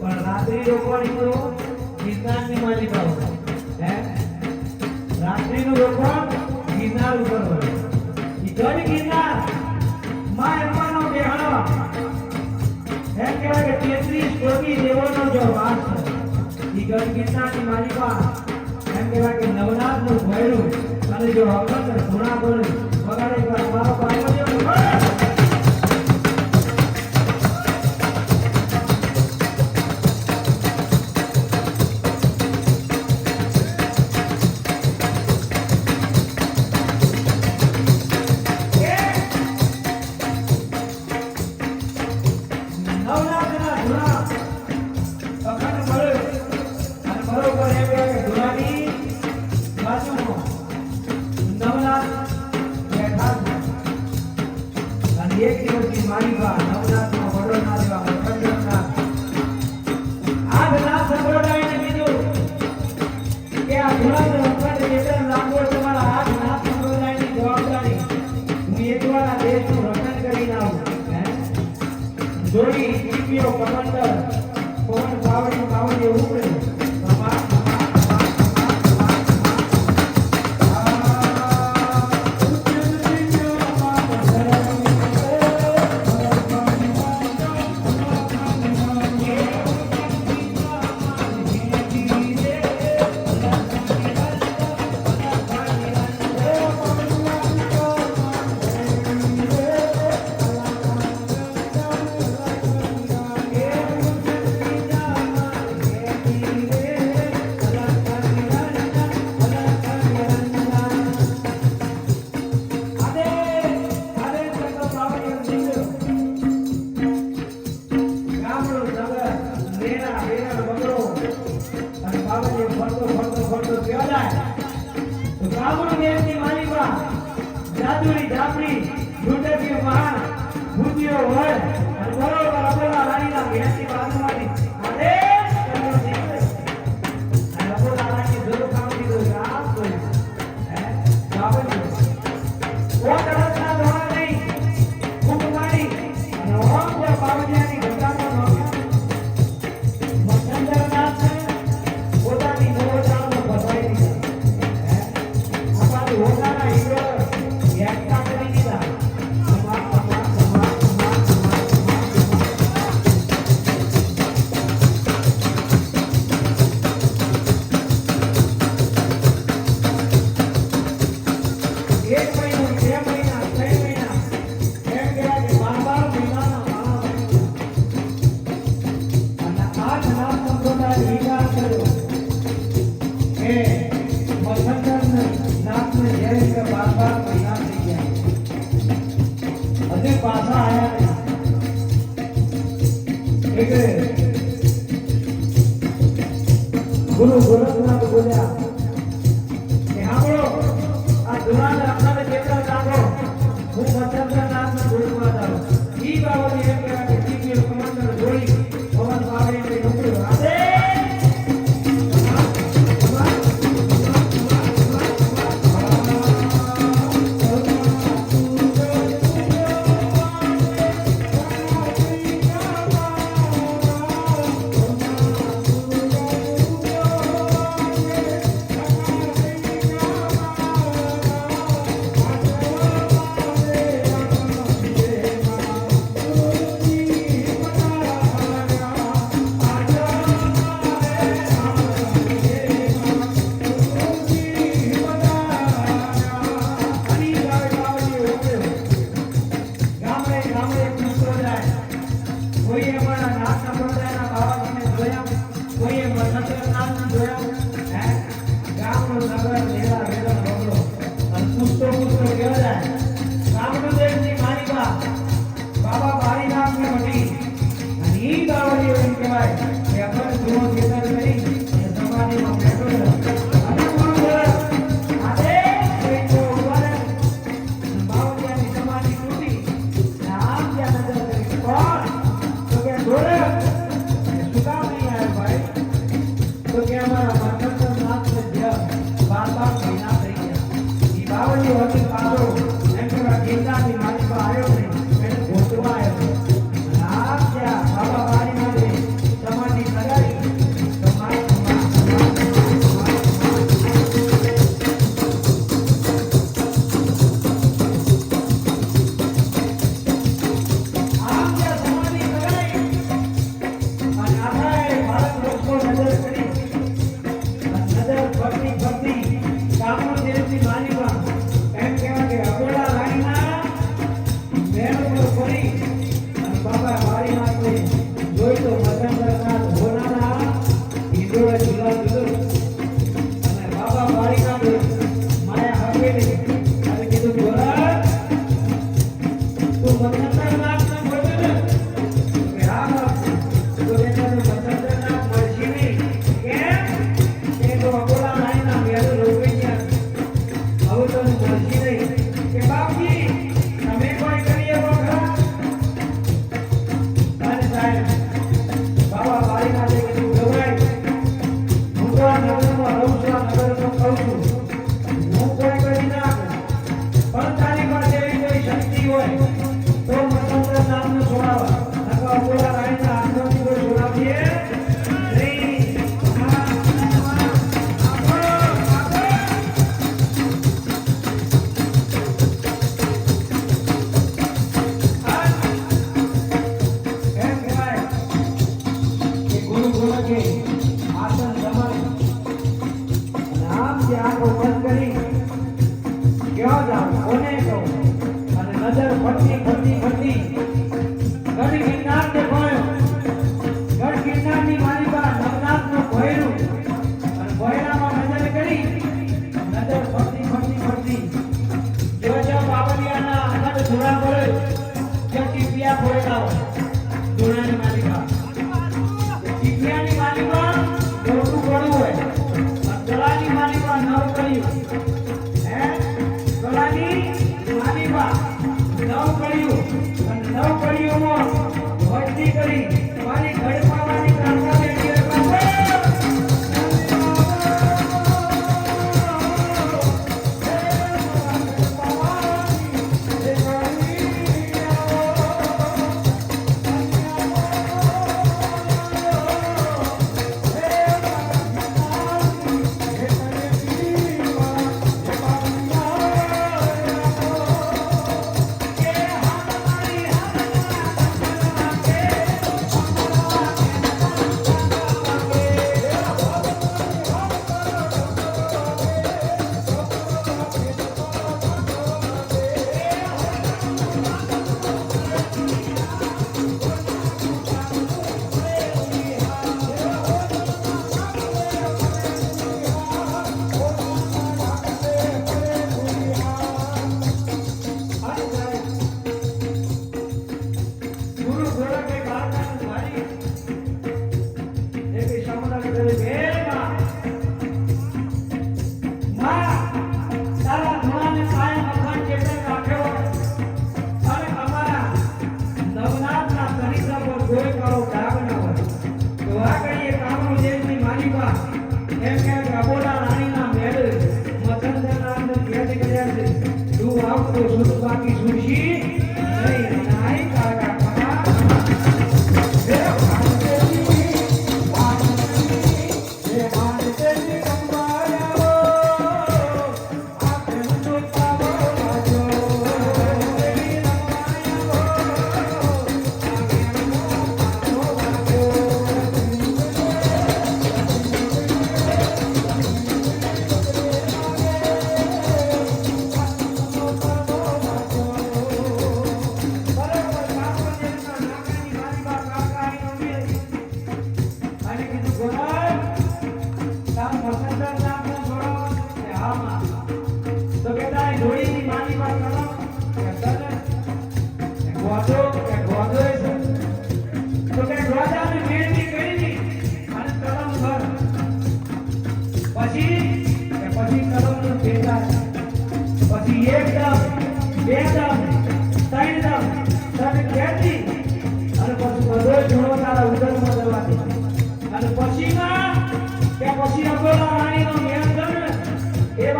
પણ રાત્રિ રોકવાની તો ગિરનારની માલિકા હોય હે? રાત્રિનું રોકાણ ગિરનાર ઉપર હોય. એમ કહેવાય કે તેત્રીસ કોટી દેવો ઈ ગઢ ગિરનારની માલિકા. એમ કહેવાય કે નવનાથનું ભયરું અને જો હકત ધૂણા બોલે વગાડે વાર મારો પાર્વતીઓ એક દિવસની માલિકા નવનાથનો વડોદરા જેવા અખંડના આ બધા સંપ્રદાયને કીધું કે આ ધૂળાનો ગામડું દેશની માલિકા, જાદુરી ઝાપડી લૂંટકી વાણ ભૂતિયો વડ, અને બરોબર અબોલા રાણીના ઘેરથી બાજુમાંથી 不能说让他们说了 બાબા બારીનાથ ને મટી અને એ બાવળી એવું કહેવાય કે આપણે જૂનો ચેતન કરી સમાધિમાં બેઠો તો કે અમારા માતા Música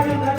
એ બાજુ